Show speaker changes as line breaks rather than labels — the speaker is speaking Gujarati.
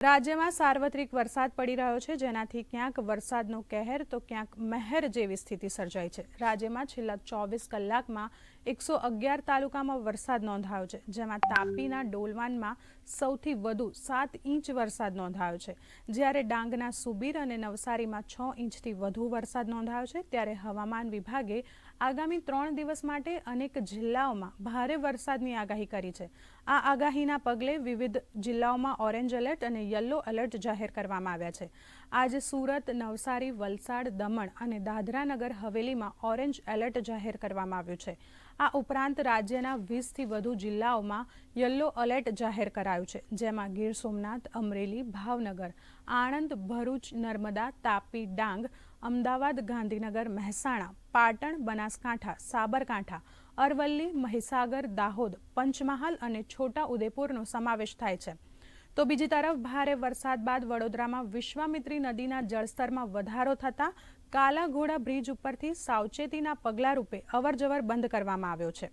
રાજ્યમાં સાર્વત્રિક વરસાદ પડી રહ્યો છે, જેનાથી ક્યાંક વરસાદનો કહેર તો ક્યાંક મહેર જેવી સ્થિતિ સર્જાઈ છે. રાજ્યમાં છેલ્લા ચોવીસ કલાકમાં એકસો અગિયાર તાલુકામાં વરસાદ નોંધાયો છે, જેમાં તાપીના ડોલવાનમાં સૌથી વધુ સાત ઇંચ વરસાદ નોંધાયો છે. જ્યારે ડાંગના સુબીર અને નવસારીમાં છ ઇંચથી વધુ વરસાદ નોંધાયો છે, ત્યારે હવામાન વિભાગે આગામી ત્રણ દિવસ માટે અનેક જિલ્લાઓમાં ભારે વરસાદની આગાહી કરી છે. આ આગાહીના પગલે વિવિધ જિલ્લાઓમાં ઓરેન્જ એલર્ટ અને યલો એલર્ટ જાહેર કરવામાં આવ્યા છે. આજે સુરત, નવસારી, વલસાડ, દમણ અને દાદરાનગર હવેલીમાં ઓરેન્જ એલર્ટ જાહેર કરવામાં આવ્યું છે. આ ઉપરાંત રાજ્યના વીસથી વધુ જિલ્લાઓમાં યલો એલર્ટ જાહેર કરાયું છે, જેમાં ગીર સોમનાથ, અમરેલી, ભાવનગર, આણંદ, ભરૂચ, નર્મદા, તાપી, ડાંગ, અમદાવાદ, ગાંધીનગર, મહેસાણા, પાટણ, બનાસકાંઠા, સાબરકાંઠા, અરવલ્લી, મહીસાગર, દાહોદ, પંચમહાલ અને છોટા ઉદેપુરનો સમાવેશ થાય છે. તો બીજી તરફ ભારે વરસાદ બાદ વડોદરામાં વિશ્વામિત્રી નદીના જળસ્તરમાં વધારો થતાં કાલાઘોડા બ્રિજ ઉપરથી સાવચેતીના પગલા રૂપે અવરજવર બંધ કરવામાં આવ્યો છે.